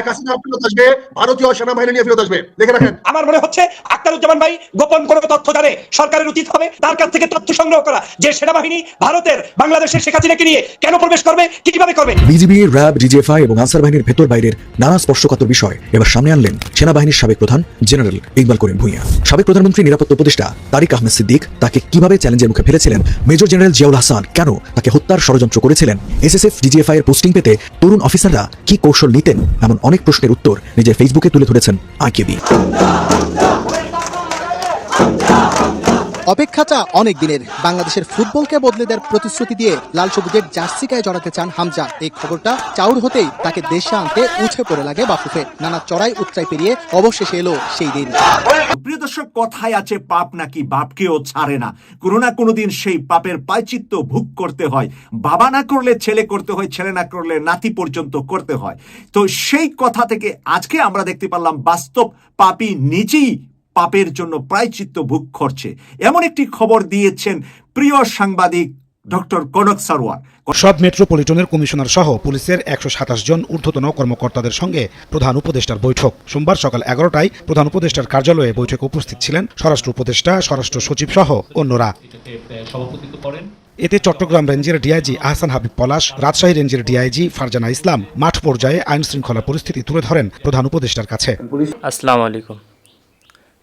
এক হাসিনা ফেরত আসবে ভারতীয় সেনাবাহিনী নিয়ে ফেরত আসবে। দেখে রাখেন। আমার মনে হচ্ছে আক্তারুজ্জামান ভাই গোপন কোনো তথ্য জানে সরকারের উচিত হবে তার কাছ থেকে তথ্য সংগ্রহ করা যে সেনাবাহিনী ভারতের বাংলাদেশের শেখ হাসিনাকে নিয়ে কেন প্রবেশ করবে কীভাবে করবে। বিজিবি র্যাব ডিজিএফআই এবং আনসার বাহিনীর ভেতর বাইরের নানা স্পর্শকাতর বিষয় এবার সামনে আনলেন সেনাবাহিনীর সাবেক প্রধান জেনারেল ইকবাল করিম ভূঁইয়া। সাবেক প্রধানমন্ত্রী নিরাপত্তা উপদেষ্টা তারিক আহমেদ সিদ্দিক তাকে কীভাবে চ্যালেঞ্জের মুখে ফেলেছিলেন মেজর জেনারেল জিয়াউল হাসান কেন তাকে হত্যার ষড়যন্ত্র করেছিলেন এসএসএফ ডিজিএফআই এর পোস্টিং পেতে তরুণ অফিসাররা কি কৌশল নিতেন এমন অনেক প্রশ্নের উত্তর নিজের ফেসবুকে তুলে ধরেছেন আইকেবি। অপেক্ষাটা অনেক দিনের। বাংলাদেশের ফুটবলকে বদলে দেওয়ার প্রতিশ্রুতি দিয়ে লাল সবুজের জার্সি গায়ে জড়াতে চান হামজা। এই খবরটা চাউর হতেই তাকে দেশে আনতে উঠে পড়ে লাগে বাফুফে। নানা চড়াই উচ্চাই পেরিয়ে অবশেষে এলো সেই দিন। প্রিয় দর্শক, কথায় আছে পাপ নাকি বাপকেও ছাড়ে না। কোনো না কোনো দিন সেই পাপের পায়চিত্ত ভোগ করতে হয়। বাবা না করলে ছেলে করতে হয়, ছেলে না করলে নাতি পর্যন্ত করতে হয়। তো সেই কথা থেকে আজকে আমরা দেখতে পারলাম বাস্তব পাপি নিজেই পাপের জন্য প্রায়চিত্ত ভোগ করছে। এমন একটি খবর দিয়েছেন প্রিয় সাংবাদিক ডক্টর কনক সারওয়ার সব মেট্রোপলিটনের কমিশনার সহ পুলিশের একশো সাতাশ জন ঊর্ধ্বতন কর্মকর্তাদের সঙ্গে প্রধান উপদেষ্টার বৈঠক। সোমবার সকাল এগারোটায় প্রধান উপদেষ্টার কার্যালয়ে বৈঠকে উপস্থিত ছিলেন স্বরাষ্ট্র উপদেষ্টা স্বরাষ্ট্র সচিব সহ অন্যরা। সভাপতিত্ব করেন এতে চট্টগ্রাম রেঞ্জের ডিআইজি আহসান হাবিব পলাশ রাজশাহী রেঞ্জের ডিআইজি ফারজানা ইসলাম মাঠ পর্যায়ে আইন শৃঙ্খলা পরিস্থিতি তুলে ধরেন প্রধান উপদেষ্টার কাছে। আসসালামু আলাইকুম।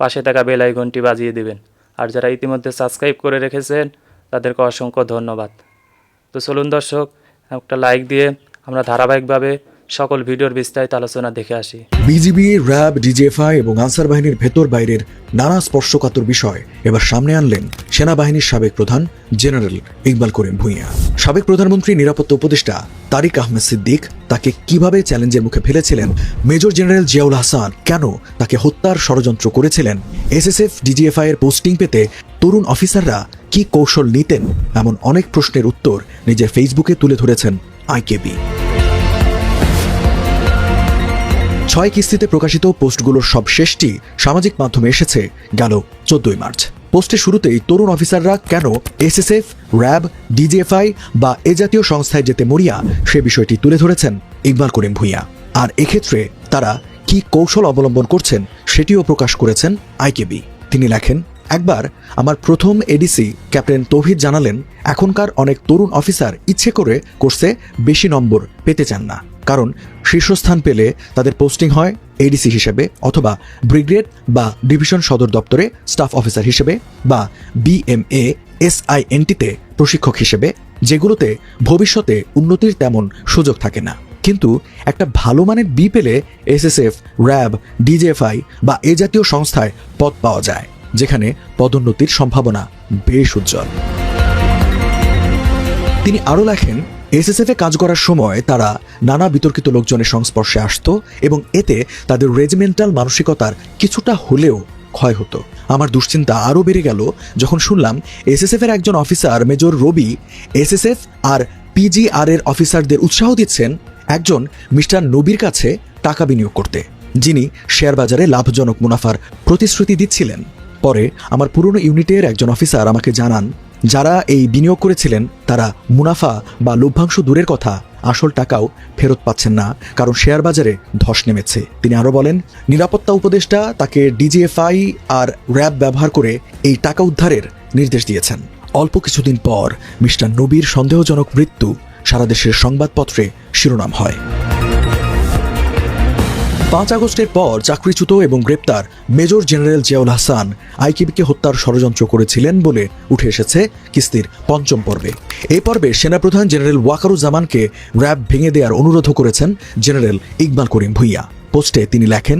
পাশে থাকা বেলাই ঘন্টি বাজিয়ে দিবেন। আর যারা ইতিমধ্যে সাবস্ক্রাইব করে রেখেছেন, তাদেরকে অসংখ্য ধন্যবাদ। তো চলুন দর্শক, একটা লাইক দিয়ে আমরা ধারাবাহিকভাবে সকল ভিডিওর বিস্তারিত আলোচনা দেখে আসি। বিজিবি, র্যাব, ডিজিএফআই এবং আনসার বাহিনীর ভেতর বাইরের নানা স্পর্শকাতর বিষয় এবার সামনে আনলেন সেনাবাহিনীর সাবেক প্রধান জেনারেল ইকবাল করিম ভূঁইয়া। সাবেক প্রধানমন্ত্রী নিরাপত্তা উপদেষ্টা তারিক আহমেদ সিদ্দিক তাকে কীভাবে চ্যালেঞ্জের মুখে ফেলেছিলেন? মেজর জেনারেল জিয়াউল হাসান কেন তাকে হত্যার ষড়যন্ত্র করেছিলেন? এসএসএফ, ডিজিএফআই এর পোস্টিং পেতে তরুণ অফিসাররা কি কৌশল নিতেন? এমন অনেক প্রশ্নের উত্তর নিজের ফেসবুকে তুলে ধরেছেন আইকেবি ছয় কিস্তিতে প্রকাশিত পোস্টগুলোর সব শেষটি সামাজিক মাধ্যমে এসেছে, গেল চোদ্দই মার্চ। পোস্টের শুরুতেই তরুণ অফিসাররা কেন এসএসএফ, র্যাব, ডিজিএফআই বা এ জাতীয় সংস্থায় যেতে মরিয়া সে বিষয়টি তুলে ধরেছেন ইকবাল করিম ভূঁইয়া। আর এক্ষেত্রে তারা কি কৌশল অবলম্বন করছেন সেটিও প্রকাশ করেছেন আইকেবি। তিনি লেখেন, একবার আমার প্রথম এডিসি ক্যাপ্টেন তৌহিদ জানালেন, এখনকার অনেক তরুণ অফিসার ইচ্ছে করে কোর্সে বেশি নম্বর পেতে চান না। কারণ শীর্ষস্থান পেলে তাদের পোস্টিং হয় এডিসি হিসেবে অথবা ব্রিগেড বা ডিভিশন সদর দপ্তরে স্টাফ অফিসার হিসেবে বা বিএমএ এসআইএনটিতে প্রশিক্ষক হিসেবে, যেগুলোতে ভবিষ্যতে উন্নতির তেমন সুযোগ থাকে না। কিন্তু একটা ভালো মানের বি পেলে এসএসএফ র্যাব ডিজেএফআই বা এ জাতীয় সংস্থায় পদ পাওয়া যায়, যেখানে পদোন্নতির সম্ভাবনা বেশ উজ্জ্বল। তিনি আরও লেখেন এসএসএফ কাজ করার সময় তারা নানা বিতর্কিত লোকজনের সংস্পর্শে আসতো এবং এতে তাদের রেজিমেন্টাল মানসিকতার কিছুটা হলেও ক্ষয় হতো। আমার দুশ্চিন্তা আরও বেড়ে গেল যখন শুনলাম এসএসএফ এর একজন অফিসার, মেজর রবি, এসএসএফ আর পিজিআর এর অফিসারদের উৎসাহ দিচ্ছেন একজন মিস্টার নবীর কাছে টাকা বিনিয়োগ করতে, যিনি শেয়ার বাজারে লাভজনক মুনাফার প্রতিশ্রুতি দিচ্ছিলেন। পরে আমার পুরনো ইউনিটের একজন অফিসার আমাকে জানান যারা এই বিনিয়োগ করেছিলেন, তারা মুনাফা বা লভ্যাংশ দূরের কথা। আসল টাকাও ফেরত পাচ্ছেন না, কারণ শেয়ার বাজারে ধস নেমেছে। তিনি আরও বলেন, নিরাপত্তা উপদেষ্টা তাকে ডিজিএফআই আর র্যাব ব্যবহার করে এই টাকা উদ্ধারের নির্দেশ দিয়েছেন। অল্প কিছুদিন পর মিস্টার নবীর সন্দেহজনক মৃত্যু সারা দেশের সংবাদপত্রে শিরোনাম হয়। পাঁচ আগস্টের পর চাকরিচ্যুত এবং গ্রেপ্তার মেজর জেনারেল জিয়াউল হাসান। আইকিবিকে হত্যার ষড়যন্ত্র করেছিলেন বলে উঠে এসেছে কিস্তির পঞ্চম পর্বে। এই পর্বে সেনাপ্রধান জেনারেল ওয়াকারুজ্জামানকে র্যাব ভেঙে দেওয়ার অনুরোধও করেছেন জেনারেল ইকবাল করিম ভুইয়া। পোস্টে তিনি লেখেন,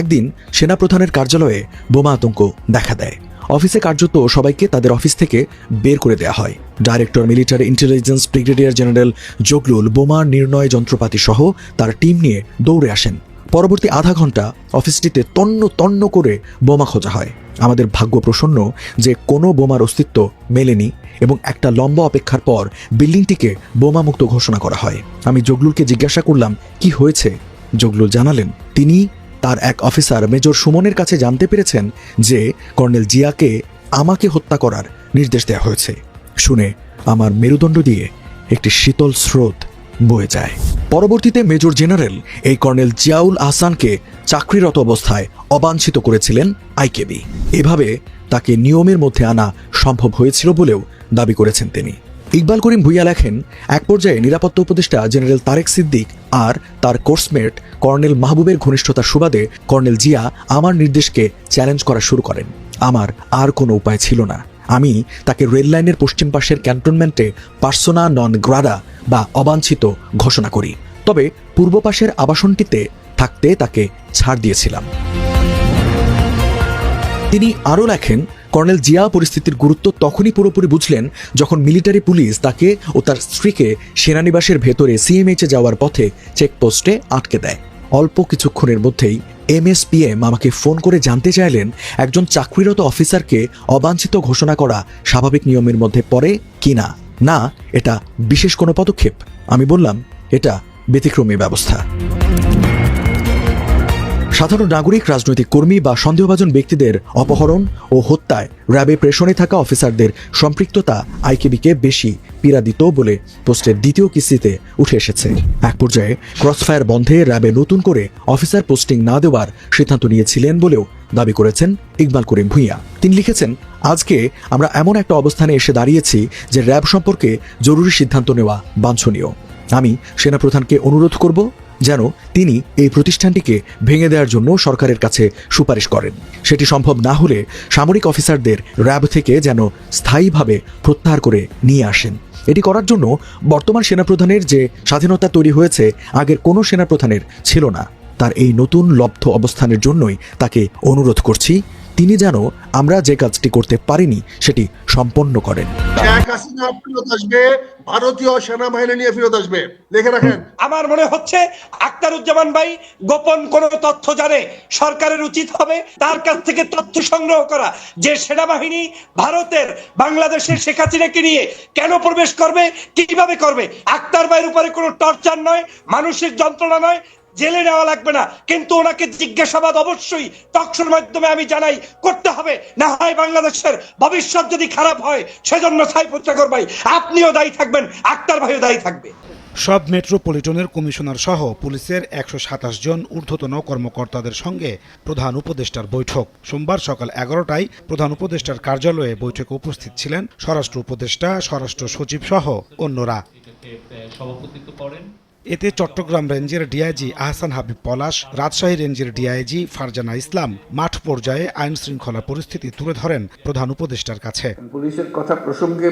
একদিন সেনাপ্রধানের কার্যালয়ে বোমা আতঙ্ক দেখা দেয়। অফিসে কার্যত সবাইকে তাদের অফিস থেকে বের করে দেওয়া হয়। Director, military intelligence brigadier general Zaglul বোমা নির্ণয় যন্ত্রপাতি সহ তার টিম নিয়ে দৌড়ে আসেন পরবর্তী আধা ঘণ্টা অফিসটিতে তন্ন তন্ন করে বোমা খোঁজা হয়। আমাদের ভাগ্য প্রসন্ন যে কোনো বোমার অস্তিত্ব মেলেনি এবং একটা লম্বা অপেক্ষার পর বিল্ডিংটিকে বোমামুক্ত ঘোষণা করা হয়। আমি জগলুলকে জিজ্ঞাসা করলাম, কি হয়েছে? জগলুল জানালেন, তিনি তার এক অফিসার মেজর সুমনের কাছে জানতে পেরেছেন যে কর্নেল জিয়াকে আমাকে হত্যা করার নির্দেশ দেওয়া হয়েছে। শুনে আমার মেরুদণ্ড দিয়ে একটি শীতল স্রোত বয়ে যায়। পরবর্তীতে মেজর জেনারেল এই কর্নেল জিয়াউল আহসানকে চাকরিরত অবস্থায় অবাঞ্ছিত করেছিলেন আইকেবি। এভাবে তাকে নিয়মের মধ্যে আনা সম্ভব হয়েছিল বলেও দাবি করেছেন তিনি। ইকবাল করিম ভুইয়া লেখেন, এক পর্যায়ে নিরাপত্তা উপদেষ্টা জেনারেল তারেক সিদ্দিক আর তার কোর্সমেট কর্নেল মাহবুবের ঘনিষ্ঠতার সুবাদে কর্নেল জিয়া আমার নির্দেশকে চ্যালেঞ্জ করা শুরু করেন। আমার আর কোনো উপায় ছিল না। আমি তাকে রেললাইনের পশ্চিম পাশের ক্যান্টনমেন্টে পার্সোনা নন গ্রাডা বা অবাঞ্ছিত ঘোষণা করি। তবে পূর্ব পাশের আবাসনটিতে থাকতে তাকে ছাড় দিয়েছিলাম। তিনি আরও লেখেন, কর্নেল জিয়া পরিস্থিতির গুরুত্ব তখনই পুরোপুরি বুঝলেন যখন মিলিটারি পুলিশ তাকে ও তার স্ত্রীকে সেনানিবাসের ভেতরে সিএমএইচে যাওয়ার পথে চেকপোস্টে আটকে দেয়। অল্প কিছুক্ষণের মধ্যেই এমএসপিএম আমাকে ফোন করে জানতে চাইলেন একজন চাকরিরত অফিসারকে অবাঞ্ছিত ঘোষণা করা স্বাভাবিক নিয়মের মধ্যে পড়ে কি না, এটা বিশেষ কোনো পদক্ষেপ। আমি বললাম, এটা ব্যতিক্রমী ব্যবস্থা। সাধারণ নাগরিক, রাজনৈতিক কর্মী বা সন্দেহভাজন ব্যক্তিদের অপহরণ ও হত্যায় র্যাবে প্রেষণে থাকা অফিসারদের সম্পৃক্ততা আইকেবিকে বেশি পীড়া দিত বলে পোস্টের দ্বিতীয় কিস্তিতে উঠে এসেছে। এক পর্যায়ে ক্রসফায়ার বন্ধে র্যাবে নতুন করে অফিসার পোস্টিং না দেওয়ার সিদ্ধান্ত নিয়েছিলেন বলেও দাবি করেছেন ইকবাল করিম ভূঁইয়া। তিনি লিখেছেন, আজকে আমরা এমন একটা অবস্থানে এসে দাঁড়িয়েছি যে র্যাব সম্পর্কে জরুরি সিদ্ধান্ত নেওয়া বাঞ্ছনীয়। আমি সেনাপ্রধানকে অনুরোধ করব যেন তিনি এই প্রতিষ্ঠানটিকে ভেঙে দেওয়ার জন্য সরকারের কাছে সুপারিশ করেন। সেটি সম্ভব না হলে সামরিক অফিসারদের র্যাব থেকে যেন স্থায়ীভাবে প্রত্যাহার করে নিয়ে আসেন। এটি করার জন্য বর্তমান সেনাপ্রধানের যে স্বাধীনতা তৈরি হয়েছে, আগের কোনো সেনাপ্রধানের ছিল না। তার এই নতুন লব্ধ অবস্থানের জন্যই তাকে অনুরোধ করছি তিনি যেন আমরা যে কাজটি করতে পারিনি সেটি সম্পন্ন করেন। শেখ হাসিনা ফেরত আসবে ভারতীয় সেনাবাহিনী নিয়ে ফেরত আসবে। লিখে রাখেন। আমার মনে হচ্ছে আক্তারুজ্জামান ভাই গোপন কোন তথ্য জানে সরকারের উচিত হবে তার কাছ থেকে তথ্য সংগ্রহ করা যে সেনাবাহিনী ভারতের বাংলাদেশের শেখ হাসিনাকে নিয়ে কেন প্রবেশ করবে কীভাবে করবে? আক্তার ভাইয়ের উপরে কোনো টর্চার নয় মানুষের যন্ত্রণা নয় জেলে নেওয়া লাগবে না। কিন্তু ওনাকে জিজ্ঞাসাবাদ অবশ্যই টকশোর মাধ্যমে আমি জানাই করতে হবে। না হয় বাংলাদেশের ভবিষ্যৎ যদি খারাপ হয় সেজন্য সাইফুর চাকর ভাই আপনিও দায়ী থাকবেন আক্তার ভাইও দায়ী থাকবে। সব মেট্রোপলিটনের কমিশনার সহ পুলিশের একশো সাতাশ জন ঊর্ধ্বতন কর্মকর্তাদের সঙ্গে প্রধান উপদেষ্টার বৈঠক। সোমবার সকাল এগারোটায় প্রধান উপদেষ্টার কার্যালয়ে বৈঠকে উপস্থিত ছিলেন স্বরাষ্ট্র উপদেষ্টা স্বরাষ্ট্র সচিব সহ অন্যরা। সভাপতিত্ব করেন এতে চট্টগ্রাম রেঞ্জের ডিআইজি আহসান হাবিব পলাশ রাজশাহী রেঞ্জের ডিআইজি ফারজানা ইসলাম মাঠ পর্যায়ে আইন শৃঙ্খলা পরিস্থিতি তুলে ধরেন প্রধান উপদেষ্টার কাছে। পুলিশের কথা প্রসঙ্গে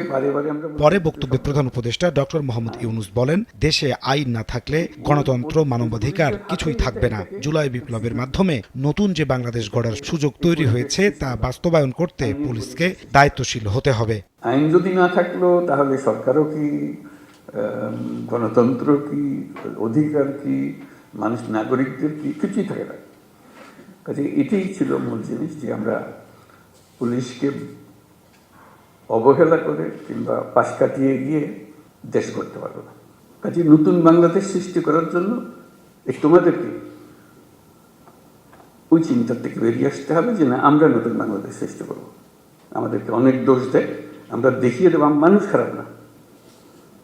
পরে বক্তব্যে প্রধান উপদেষ্টা ডক্টর মোহাম্মদ ইউনুস বলেন দেশে আইন না থাকলে গণতন্ত্র মানবাধিকার কিছুই থাকবে না। জুলাই বিপ্লবের মাধ্যমে নতুন যে বাংলাদেশ গড়ার সুযোগ তৈরি হয়েছে তা বাস্তবায়ন করতে পুলিশকে দায়িত্বশীল হতে হবে। আইন যদি না থাকল তাহলে সরকারও কি গণতন্ত্র কি, অধিকার কি, মানুষ, নাগরিকদের কি, কিছুই থাকে না। কাজে এটাই ছিল মূল জিনিস যে আমরা পুলিশকে অবহেলা করে কিংবা পাশ কাটিয়ে গিয়ে দেশ করতে পারব না। কাজে নতুন বাংলাদেশ সৃষ্টি করার জন্য এই তোমাদেরকে ওই চিন্তার থেকে বেরিয়ে আসতে হবে যে না, আমরা নতুন বাংলাদেশ সৃষ্টি করব। আমাদেরকে অনেক দোষ দেয়, আমরা দেখিয়ে দেবো, মানুষ খারাপ না।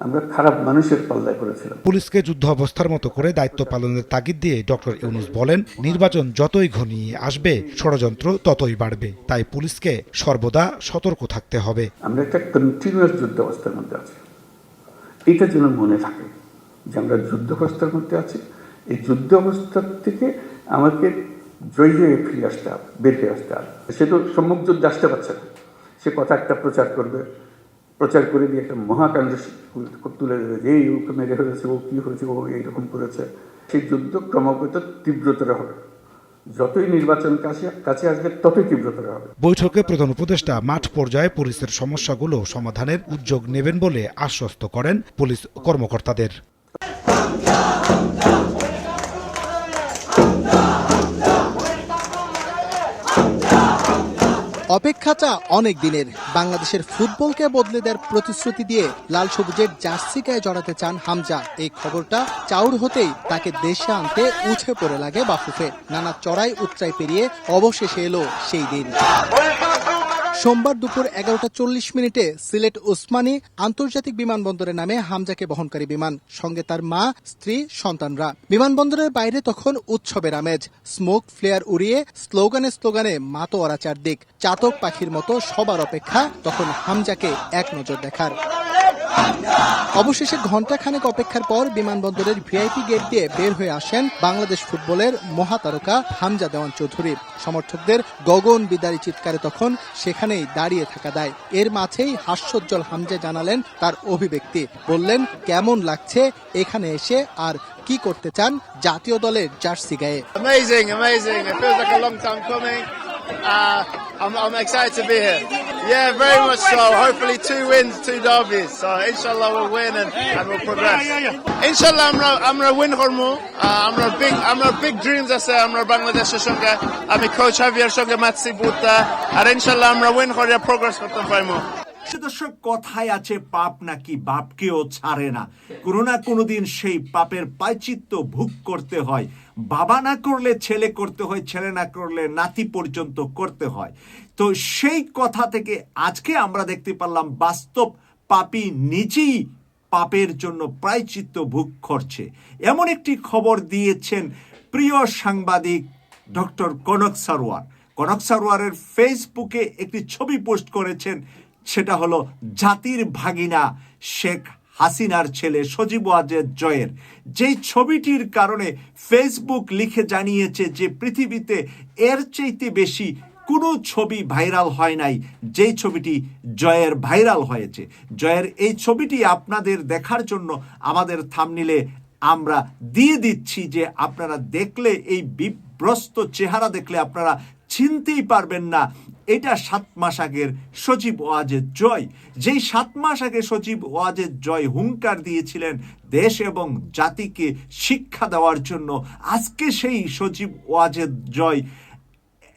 আমরা খারাপ মানুষের পাল্লায় করেছিলাম পুলিশকে যুদ্ধ অবস্থার মতো করে দায়িত্ব পালনের তাগিদ দিয়ে ডক্টর ইউনুস বলেন নির্বাচন যতই ঘনিয়ে আসবে ষড়যন্ত্র ততই বাড়বে। তাই পুলিশকে সর্বদা সতর্ক থাকতে হবে। আমরা একটা কন্টিনিউয়াস যুদ্ধ অবস্থার মধ্যে আছি। এটা যেন মনে থাকে যে আমরা যুদ্ধ অবস্থার মধ্যে আছি। এই যুদ্ধ অবস্থার থেকে আমাকে জয়ী হয়ে ফিরে আসতে হবে বের হয়ে আসতে হবে। সে তো সম্মুখ যুদ্ধে আসতে পারছে না। সে কথা একটা প্রচার করবে প্রচার করে দিয়ে একটা মহাকাণ্ড তুলে দেবে যে এই ওকে মেরে হয়েছে ও কী হয়েছে, ও এইরকম করেছে, সেই যুদ্ধ ক্রমাগত তীব্রতর হবে। যতই নির্বাচন কাছে আসবে, ততই তীব্রতর হবে। বৈঠকে প্রধান উপদেষ্টা মাঠ পর্যায়ে পুলিশের সমস্যাগুলো সমাধানের উদ্যোগ নেবেন বলে আশ্বস্ত করেন পুলিশ কর্মকর্তাদের। অপেক্ষাটা অনেক দিনের। বাংলাদেশের ফুটবলকে বদলে দেওয়ার প্রতিশ্রুতি দিয়ে লাল সবুজের জার্সি গায়ে জড়াতে চান হামজা। এই খবরটা চাউর হতেই তাকে দেশে আনতে উঠে পড়ে লাগে বাফুফে। নানা চড়াই উচ্চাই পেরিয়ে অবশেষে এলো সেই দিন। সোমবার দুপুর এগারোটা চল্লিশ মিনিটে সিলেট ওসমানী আন্তর্জাতিক বিমানবন্দরে নামে হামজাকে বহনকারী বিমান, সঙ্গে তার মা, স্ত্রী, সন্তানরা। বিমানবন্দরের বাইরে তখন উৎসবের আমেজ। স্মোক ফ্লেয়ার উড়িয়ে স্লোগানে স্লোগানে মাতোয়ারা চারদিক। চাতক পাখির মতো সবার অপেক্ষা তখন হামজাকে এক নজর দেখার। অবশেষে ঘণ্টাখানেক অপেক্ষার পর বিমানবন্দরের ভিআইপি গেট দিয়ে বের হয়ে আসেন বাংলাদেশ ফুটবলের মহাতারকা হামজা দেওয়ান চৌধুরী সমর্থকদের গগন বিদারী চিৎকারে তখন সেখানেই দাঁড়িয়ে থাকা দেয় এর মাঝেই হাস্যোজ্জ্বল হামজা জানালেন তার অভিব্যক্তি বললেন কেমন লাগছে এখানে এসে আর কি করতে চান জাতীয় দলের জার্সি গায়ে Amazing, amazing. It feels like a long time coming. Uh, I'm, I'm excited to. Yeah, very much so. Hopefully two wins, two derbies. So inshallah we'll win and, and we'll progress. Inshallah I'm gonna, I'm gonna win Hormu. Uh, I'm gonna big I'm gonna big dreams আছে আমরা বাংলাদেশের সঙ্গে আমি coach হাভিয়ার সঙ্গে matchy বুতা আর ইনশাল্লাহ আমরা win করে progress করতে পারব সে দর্শক কথায় আছে পাপ নাকি বাপকেও ছাড়ে না কোনো না কোনোদিন সেই পাপের পায়চিত্ত ভোগ করতে হয় বাবা না করলে ছেলে করতে হয় ছেলে না করলে নাতি পর্যন্ত করতে হয় তো সেই কথা থেকে আজকে আমরা দেখতে পারলাম বাস্তব পাপি নিজেই পাপের জন্য প্রায়চিত্ত ভোগ করছে। এমন একটি খবর দিয়েছেন প্রিয় সাংবাদিক ডক্টর কনক সারোয়ার। কনক সারোয়ারের ফেসবুকে একটি ছবি পোস্ট করেছেন, সেটা হলো জাতির ভাগিনা শেখ হাসিনার ছেলে সজীব ওয়াজেদ জয়ের। যেই ছবিটির কারণে ফেসবুক লিখে জানিয়েছে যে পৃথিবীতে এর চাইতে বেশি কোনো ছবি ভাইরাল হয় নাই, যেই ছবিটি জয়ের ভাইরাল হয়েছে। জয়ের এই ছবিটি আপনাদের দেখার জন্য আমাদের থামনিলে আমরা দিয়ে দিচ্ছি যে আপনারা দেখলে এই বিভ্রস্ত চেহারা দেখলে আপনারা চিনতেই পারবেন না, এটা সাত মাস আগের সজীব ওয়াজের জয়। যেই সাত মাস আগে সজীব ওয়াজের জয় হুঙ্কার দিয়েছিলেন দেশ এবং জাতিকে শিক্ষা দেওয়ার জন্য, আজকে সেই সজীব ওয়াজের জয়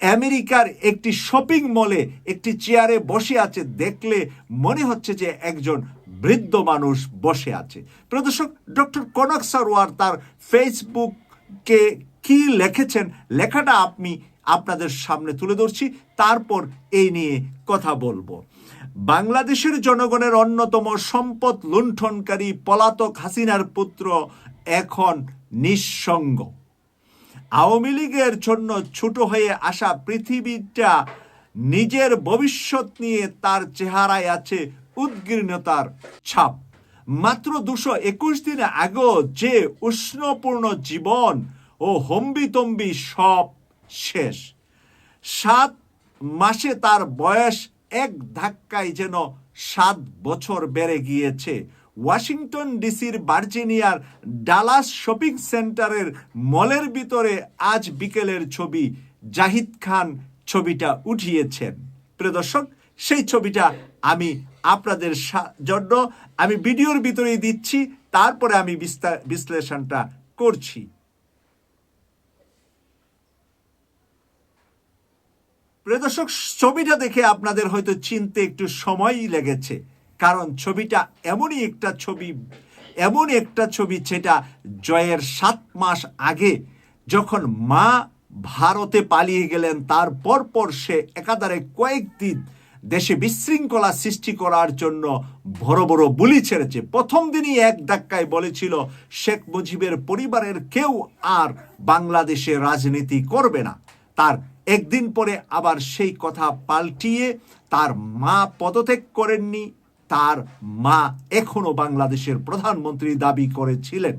আমেরিকার একটি শপিং মলে একটি চেয়ারে বসে আছে দেখলে মনে হচ্ছে যে একজন বৃদ্ধ মানুষ বসে আছে। প্রদর্শক ডক্টর কনক সারোয়ার তার ফেসবুকে কি লিখেছেন লেখাটা আপনি আপনাদের সামনে তুলে ধরছি, তারপর এই নিয়ে কথা বলব। বাংলাদেশের জনগণের অন্যতম সম্পদ লুণ্ঠনকারী পলাতক হাসিনার পুত্র এখন নিঃসঙ্গ। আওয়ামী লীগের জন্য ছোট হয়ে আসা পৃথিবীটা নিজের ভবিষ্যৎ নিয়ে তার চেহারায় আছে উদ্গীর্ণতার ছাপ। মাত্র দুশো একুশ দিন আগেও যে উষ্ণপূর্ণ জীবন ও হম্বিতম্বি সব শেষ। সাত মাসে তার বয়স এক ধাক্কায় যেন সাত বছর বেড়ে গিয়েছে। ওয়াশিংটন ডিসির ভার্জিনিয়ার ডালাস শপিং সেন্টারের মলের ভিতরে আজ বিকেলের ছবি। জাহিদ খান ছবিটা উঠিয়েছেন। প্রিয় দর্শক, সেই ছবিটা আমি আপনাদের জন্য আমি ভিডিওর ভিতরেই দিচ্ছি, তারপরে আমি বিশ্লেষণটা করছি। প্রিয় দর্শক, ছবিটা দেখে আপনাদের হয়তো চিনতে একটু সময়ই লেগেছে। কারণ ছবিটা এমনই একটা ছবি, এমন একটা ছবি যেটা জয়ের সাত মাস আগে যখন মা ভারতে পালিয়ে গেলেন, তার পরপর সে একাধারে কয়েকদিন দেশে বিশৃঙ্খলা সৃষ্টি করার জন্য বড় বড় বুলি ছেড়েছে। প্রথম দিনই এক ধাক্কায় বলেছিল, শেখ মুজিবের পরিবারের কেউ আর বাংলাদেশে রাজনীতি করবে না। তার একদিন পরে আবার সেই কথা পাল্টিয়ে তার মা পদত্যাগ করেননি। তার মা এখনও বাংলাদেশের প্রধানমন্ত্রী দাবি করেছিলেন।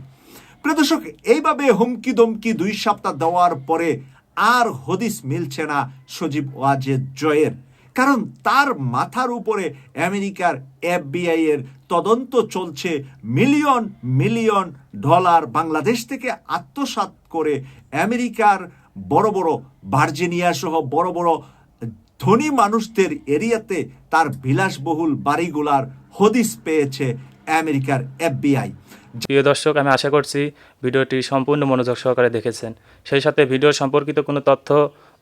প্রদর্শক এইভাবে হুমকি দমকি দুই সপ্তাহ দেওয়ার পরে আর হদিস মিলছে না সজীব ওয়াজেদ জয়ের। কারণ তার মাথার উপরে আমেরিকার এফবিআই এর তদন্ত চলছে মিলিয়ন মিলিয়ন ডলার বাংলাদেশ থেকে আত্মসাৎ করে আমেরিকার বড় বড় ভার্জিনিয়া সহ বড় বড় ধনী মানুষদের এরিয়াতে তার বিলাসবহুল বাড়িগুলার হদিস পেয়েছে আমেরিকার এফবিআই। প্রিয় দর্শক, আমি আশা করছি ভিডিওটি সম্পূর্ণ মনোযোগ সহকারে দেখেছেন। সেই সাথে ভিডিও সম্পর্কিত কোনো তথ্য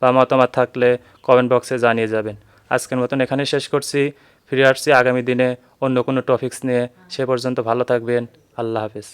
বা মতামত থাকলে কমেন্ট বক্সে জানিয়ে যাবেন। আজকের মতন এখানে শেষ করছি। ফিরে আসছি আগামী দিনে অন্য কোনো টপিকস নিয়ে। সে পর্যন্ত ভালো থাকবেন। আল্লাহ হাফেজ।